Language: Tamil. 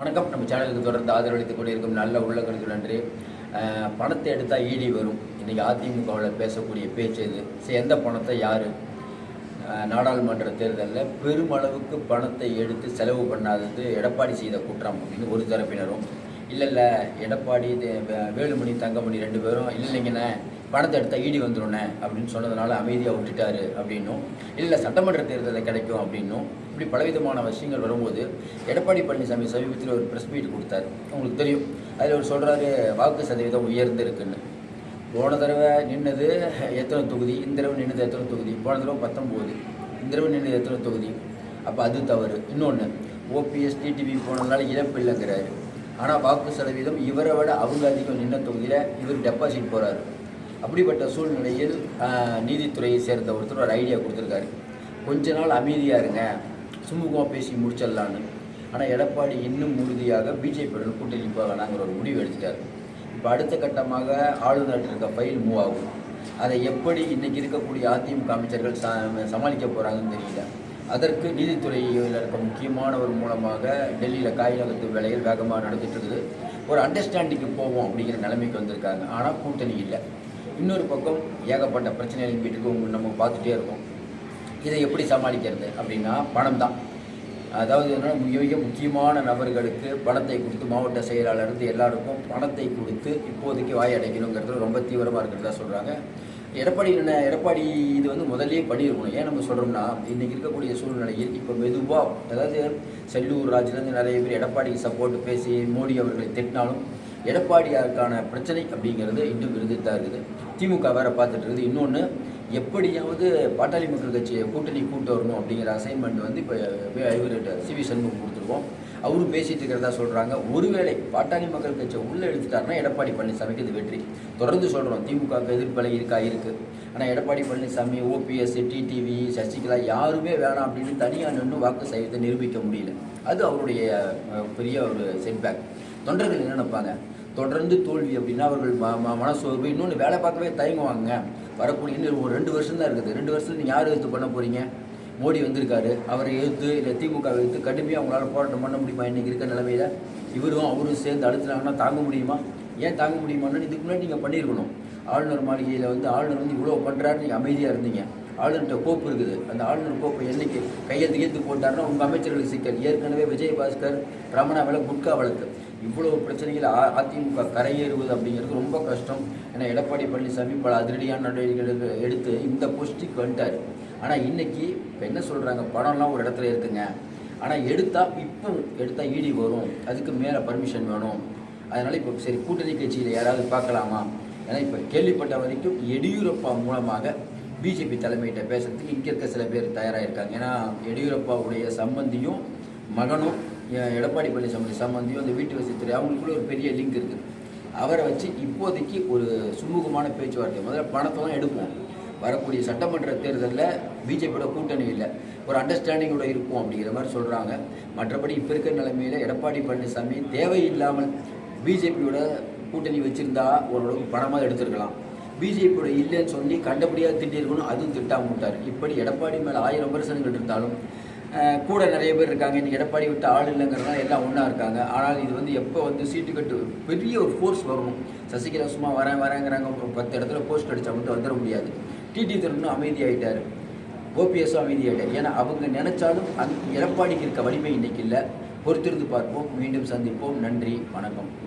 வணக்கம். நம்ம சேனலுக்கு தொடர்ந்து ஆதரவளித்துக் கொண்டிருக்கும் நல்ல உள்ளங்களுக்கு நன்றி. பணத்தை எடுத்தால் ஈடி வரும். இன்றைக்கி அதிமுகவில் பேசக்கூடிய பேச்சு இது. சரி எந்த பணத்தை யார்? நாடாளுமன்ற தேர்தலில் பெருமளவுக்கு பணத்தை எடுத்து செலவு பண்ணாதது எடப்பாடி செய்த குற்றம் அப்படின்னு ஒரு தரப்பினரும் இல்லை இல்லை. எடப்பாடி இது வேலுமணி தங்கமணி ரெண்டு பேரும் இல்லை இல்லைங்கண்ணே பணத்தை எடுத்தால் ஈடி வந்துடுண்ணே அப்படின்னு சொன்னதுனால அமைதியாக விட்டுட்டாரு அப்படின்னும். இல்லை சட்டமன்ற தேர்தலில் கிடைக்கும் அப்படின்னும். இப்படி பலவிதமான விஷயங்கள் வரும்போது எடப்பாடி பழனிசாமி சமீபத்தில் ஒரு ப்ரெஸ் மீட் கொடுத்தாரு. உங்களுக்கு தெரியும். அதில் அவர் சொல்கிறாரு வாக்கு சதவீதம் உயர்ந்திருக்குன்னு. போன தடவை நின்னது எத்தனை தொகுதி? இந்த தடவை நின்னது எத்தனை தொகுதி? போன தடவை பத்தொம்போது. இந்த தடவை நின்னது எத்தனை தொகுதி? அப்போ அது தவறு. இன்னொன்று ஓபிஎஸ் டிடிவி போனதுனால இழப்பு இல்லைங்கிறாரு. ஆனால் வாக்கு சதவீதம் இவரை விட அவங்க அதிகம் நின்ன தொகுதியில் இவர் டெபாசிட் போகிறாரு அப்படிப்பட்ட சூழ்நிலையில் நீதித்துறையை சேர்ந்த ஒருத்தர் ஒரு ஐடியா கொடுத்துருக்காரு. கொஞ்ச நாள் அமைதியாக இருங்க சுமூகமாக பேசி முடிச்சிடலான்னு. ஆனால் எடப்பாடி இன்னும் உறுதியாக பிஜேபியுடன் கூட்டணி போகலாங்கிற ஒரு முடிவு எடுத்துட்டார். இப்போ அடுத்த கட்டமாக ஆளுநர்கிட்ட இருக்க ஃபைல் மூவ் ஆகும். அதை எப்படி இன்றைக்கி இருக்கக்கூடிய அதிமுக அமைச்சர்கள் ச சமாளிக்க போகிறாங்கன்னு தெரியல. அதற்கு நீதித்துறையில் இருக்க முக்கியமானவர் மூலமாக டெல்லியில் காய்நகத்து வேலைகள் வேகமாக நடந்துட்டு இருக்குது ஒரு அண்டர்ஸ்டாண்டிங்க்கு போவோம் அப்படிங்கிற நிலைமைக்கு வந்திருக்காங்க. ஆனால் கூட்டணி இல்லை. இன்னொரு பக்கம் ஏகப்பட்ட பிரச்சனைகள் வீட்டுக்கு உங்க- நம்ம பார்த்துட்டே இருக்கோம். இதை எப்படி சமாளிக்கிறது அப்படின்னா பணம் தான். அதாவது என்னன்னா மிக மிக முக்கியமான நபர்களுக்கு பணத்தை கொடுத்து மாவட்ட செயலாளர் இருந்து எல்லாருக்கும் பணத்தை கொடுத்து இப்போதைக்கு வாய் அடைக்கணுங்கிறது ரொம்ப தீவிரமாக இருக்கிறதா சொல்கிறாங்க எடப்பாடி என்ன எடப்பாடி இது வந்து முதல்லயே பண்ணியிருக்கணும் ஏன் நம்ம சொல்கிறோம்னா இன்றைக்கி இருக்கக்கூடிய சூழ்நிலையில் இப்போ மெதுவாக அதாவது செல்லூர் ராஜிலேருந்து நிறைய பேர் எடப்பாடிக்கு சப்போர்ட் பேசி மோடி அவர்களை திட்டினாலும் எடப்பாடியாருக்கான பிரச்சனை அப்படிங்கிறது இன்னும் இருந்துட்டு தான் இருக்குது. திமுக வேற பார்த்துட்டு இருக்குது. இன்னொன்று எப்படியாவது பாட்டாளி மக்கள் கட்சியை கூட்டணி கூட்டு வரணும் அப்படிங்கிற அசைன்மெண்ட் வந்து இப்போ இவர்கிட்ட சிவி சண்முகம் கொடுத்துருக்கோம் அவரும் பேசிட்டு இருக்கிறதா சொல்கிறாங்க ஒருவேளை பாட்டாளி மக்கள் கட்சியை உள்ளே எடுத்துட்டாருன்னா எடப்பாடி பழனிசாமிக்கு இது வெற்றி. தொடர்ந்து சொல்கிறோம் திமுக எதிர்ப்பலை இருக்கா? இருக்குது ஆனால் எடப்பாடி பழனிசாமி ஓபிஎஸ் டிடிவி சசிகலா யாருமே வேணாம் அப்படின்னு தனியாக நின்று வாக்கு சதவீதத்தை நிரூபிக்க முடியல. அது அவருடைய பெரிய ஒரு செட்பேக் தொண்டர்கள் என்ன நினைப்பாங்க? தொடர்ந்து தோல்வி அப்படின்னா அவர்கள் ம ம- மனசோர்வு. இன்னொன்று வேலை பார்க்கவே தயங்குவாங்க. வரக்கூடிய இன்னும் ஒரு ரெண்டு வருஷம் தான் இருக்குது. ரெண்டு வருஷத்துல நீங்கள் யார் எடுத்து பண்ண போகிறீங்க மோடி வந்திருக்காரு. அவரை எதிர்த்து இல்லை திமுக எடுத்து கடுமையாக அவங்களால போராட்டம் பண்ண முடியுமா இன்றைக்கி இருக்க நிலமையில? இவரும் அவரும் சேர்ந்து அழுத்துனாங்கன்னா தாங்க முடியுமா? ஏன் தாங்க முடியுமான்னு இதுக்கு முன்னாடி நீங்கள் பண்ணியிருக்கணும். ஆளுநர் மாளிகையில் வந்து ஆளுநர் வந்து இவ்வளோ பண்ணுறாரு நீங்கள் அமைதியாக இருந்தீங்க. ஆளுநர்கிட்ட கோப்பு இருக்குது. அந்த ஆளுநர் கோப்பை என்னைக்கு கையெழுத்து ஏற்று போட்டாருன்னா உங்கள் அமைச்சர்களுக்கு சிக்கல். ஏற்கனவே விஜயபாஸ்கர் ரமணா வழக்கு குட்கா வழக்கு. இவ்வளவு பிரச்சனைகள் அதிமுக கரையேறுவது அப்படிங்கிறது ரொம்ப கஷ்டம். ஏன்னா எடப்பாடி பழனிசாமி பல அதிரடியான நடவடிக்கைகள் எடுத்து இந்த பொஸ்டிக்கு வந்துட்டார். ஆனால் இன்னைக்கு இப்போ என்ன சொல்கிறாங்க பணம்லாம் ஒரு இடத்துல இருக்குங்க. ஆனால் எடுத்தால் இப்போ எடுத்தால் ஈடி வரும். அதுக்கு மேலே பர்மிஷன் வேணும். அதனால் இப்போ சரி கூட்டணி கட்சியில் யாராவது பார்க்கலாமா? ஏன்னா இப்போ கேள்விப்பட்ட வரைக்கும் எடியூரப்பா மூலமாக பிஜேபி தலைமையிட்ட பேசுறதுக்கு இங்கே இருக்க சில பேர் தயாராக இருக்காங்க. ஏன்னா எடியூரப்பாவுடைய சம்பந்தியும் மகனும் எடப்பாடி பழனிசாமி சம்பந்தியும் அந்த வீட்டு வசதித்துறை அவங்களுக்குள்ள ஒரு பெரிய லிங்க் இருக்குது. அவரை வச்சு இப்போதைக்கு ஒரு சுமூகமான பேச்சுவார்த்தை. முதல்ல பணத்தை தான் எடுப்போம். வரக்கூடிய சட்டமன்ற தேர்தலில் பிஜேபியோட கூட்டணி இல்லை. ஒரு அண்டர்ஸ்டாண்டிங்கோட இருக்கும் அப்படிங்கிற மாதிரி சொல்கிறாங்க மற்றபடி இப்போ இருக்கிற நிலைமையில் எடப்பாடி பழனிசாமி தேவையில்லாமல் பிஜேபியோட கூட்டணி வச்சுருந்தா ஓரளவுக்கு பணமாக எடுத்துருக்கலாம். பிஜேபியோட இல்லைன்னு சொல்லி கண்டபடியாக திட்டிருக்கணும் அதுவும் திட்டாம விட்டார். இப்படி எடப்பாடி மேலே ஆயிரம் விமர்சனங்கள் இருந்தாலும் கூட நிறைய பேர் இருக்காங்க. இன்னைக்கு எடப்பாடி விட்டு ஆள் இல்லைங்கிறதுனால எல்லாம் ஒன்றா இருக்காங்க. ஆனால் இது வந்து எப்போ வந்து சீட்டு கட்டு பெரிய ஒரு ஃபோர்ஸ் வரணும் சசிகலா சும்மா வரேன் வரேங்கிறாங்க. அப்புறம் பத்து இடத்துல போஸ்ட் அடிச்சா மட்டும் வந்துட முடியாது. டிடி திருன்னு அமைதியாகிட்டார் ஓபிஎஸும் அமைதியாகிட்டார் ஏன்னா அவங்க நினைச்சாலும் அந் எடப்பாடிக்கு இருக்க வலிமை இன்னைக்கு இல்லை. பொறுத்திருந்து பார்ப்போம். மீண்டும் சந்திப்போம். நன்றி. வணக்கம்.